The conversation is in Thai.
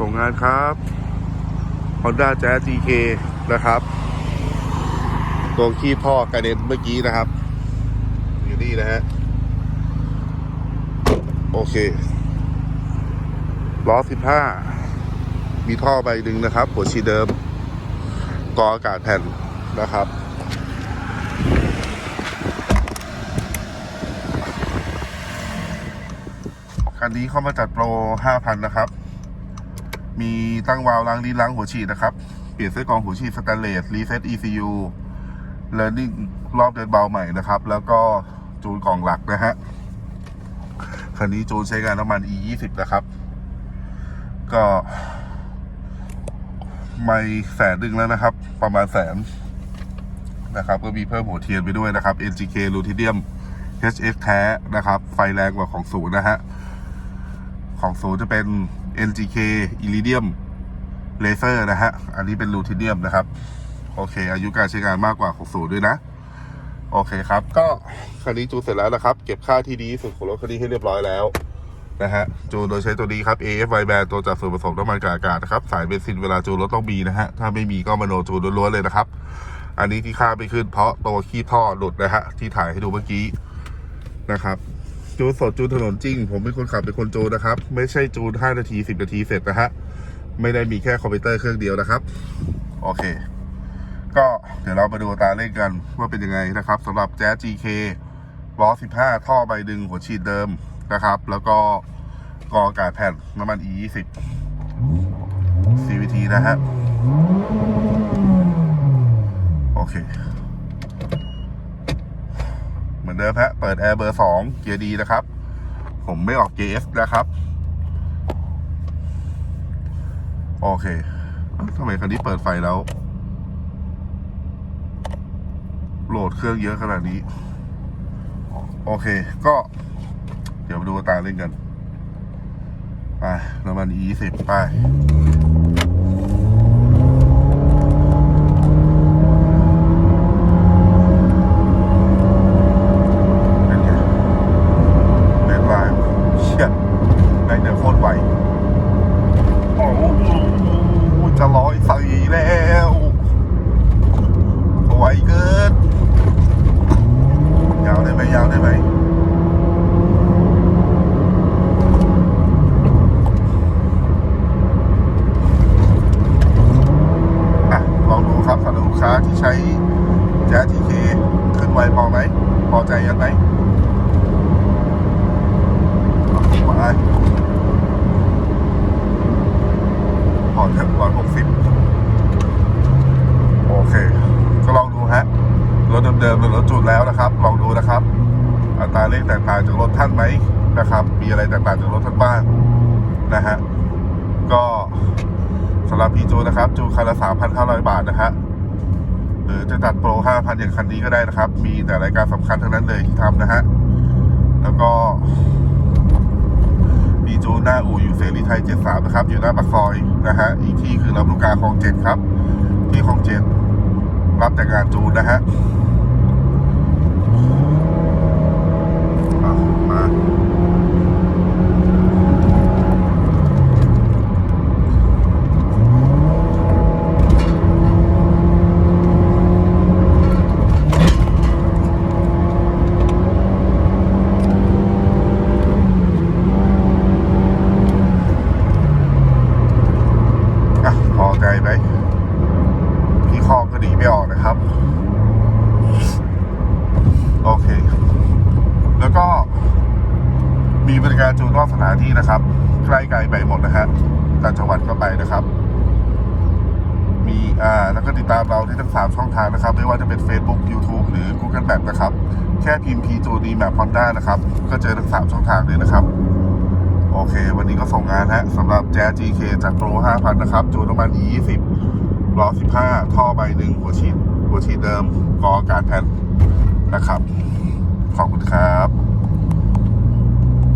ส่งงานครับ Honda Jazz GK นะครับตัวขี้ท่อกระเด็นเมื่อกี้นะครับอยู่นี่นะฮะโอเคล้อ15มีท่อใบหนึ่งนะครับ หัวฉีเดิมกออากาศแผ่นนะครับคันนี้เข้ามาจัดโปร 5,000 นะครับ มีตั้งวาล์วล้างลิ้นล้างหัวฉีดนะครับ เปลี่ยนเส้นกรองหัวฉีดสแตนเลสรีเซ็ต ECU Learning รอบเดินเบาใหม่นะครับ แล้วก็จูนกล่องหลักนะฮะคันนี้จูนใช้งานน้ำมัน E20 นะครับ ก็ไม่แสนดึงแล้วนะครับ ประมาณแสนนะครับ ก็มีเพิ่มหัวเทียนไปด้วยนะครับ NGK ลูทิเดียม HX แท้นะครับ ไฟแรงกว่าของศูนย์นะฮะ ของศูนย์จะเป็น NGK Iridium Laser นะฮะ อันนี้เป็นลูทิเดียมนะครับ โอเค อายุการใช้งานมากกว่าของศูนย์ด้วยนะ โอเคครับ ก็คันนี้จูนเสร็จแล้วนะครับ เก็บค่าที่ดีสุดของรถคันนี้ให้เรียบร้อยแล้วนะฮะจูนโดยใช้ตัวนี้ครับ AFY Band ตัวจัดส่วนผสมน้ำมันกับอากาศนะครับ สายเบนซินเวลาจูนรถต้องมีนะฮะ ถ้าไม่มีก็มโนจูนล้วนๆเลยนะครับ อันนี้ที่ค่าไม่ขึ้นเพราะตัวขี้ท่อหลุดนะฮะที่ถ่ายให้ดูเมื่อกี้นะครับ จูนสดจูนถนนจริง ผมเป็นคนขับเป็นคนจูนนะครับ ไม่ใช่จูน 5 นาที 10 นาทีเสร็จนะฮะ ไม่ได้มีแค่คอมพิวเตอร์เครื่องเดียวนะครับ โอเค ก็เดี๋ยวเรามาดูตาเร่งกันว่าเป็นยังไงนะครับสำหรับแจ๊ GK ล้อ 15 ท่อใบดึงหัวฉีดเดิมนะครับ แล้วก็กองกาศแผ่นน้ำมัน E20 CVT นะฮะโอเค มือนเดิมฮะเปิดแอร์เบอร์2เกียร์ดีนะครับ ผมไม่ออกเกียร์ F นะครับ โอเคทำไมคันนี้เปิดไฟแล้ว โหลดเครื่องเยอะขนาดนี้ โอเค ก็ เดี๋ยวมาดูตาเล่นกัน ไปน้ำมัน E10 ไป เป็นไงเล่นไลน์เชี่ยแม่งเดินโคตรไว โอ้โห จะร้อยสี่แล้วไวเกินยาวได้ไหมยาวได้ไหมอะ ลองดูครับสำหรับลูกค้าที่ใช้แจ๊สทีเคขึ้นไวพอไหม พอใจยังไหมมาพอเท่าร้อยหกสิบโอเค ก็ลองดูฮะ รถ เดิมหรือรถจูนแล้วนะครับ ลองดูนะครับ อัตราเร่งแตกต่างจากรถท่านไหมนะครับ มีอะไรแตกต่างจากรถท่านบ้างนะฮะก็สำหรับพี่จูนะครับ จูคันละ3,500บาทนะฮะหรือจะจัดโปร5,000อย่างคันนี้ก็ได้นะครับ มีแต่รายการสำคัญทั้งนั้นเลยที่ทำนะฮะแล้วก็พี่จูหน้าอู่อยู่เสรีไทย 73 นะครับ อยู่หน้าปากซอยนะฮะ อีกที่คือลำลูกกาคลองเจ็ดครับ ที่คลองเจ็ดรับแต่งานจูนนะฮะมา อะ พอใจไหม พี่คองก็หนีไม่ออกนะครับ โอเค แล้วก็มีบริ การจูนนอกสถานที่นะครับ ใกล้ไกลไปหมดนะฮะต่างจังหวัดก็ไปนะครับ มีอ่าแล้วก็ติดตามเราที่ทั้งสามช่องทางนะครับ ไม่ว่าจะเป็น Facebook YouTube หรือ Google Map นะครับ แค่พิมพ์ P จูดีแมปฮอนด้านะครับ ก็เจอทั้งสามช่องทางเลยนะครับ โอเค วันนี้ก็ส่งงานฮะสำหรับแจ๊ GK จากโปร5,000 นะครับ จูนน้ำมัน20ล้อ15 ท่อใบหนึ่งหัวฉีดหัวฉีดเดิมกออกาศแผ่นนะครับ ขอบคุณครับ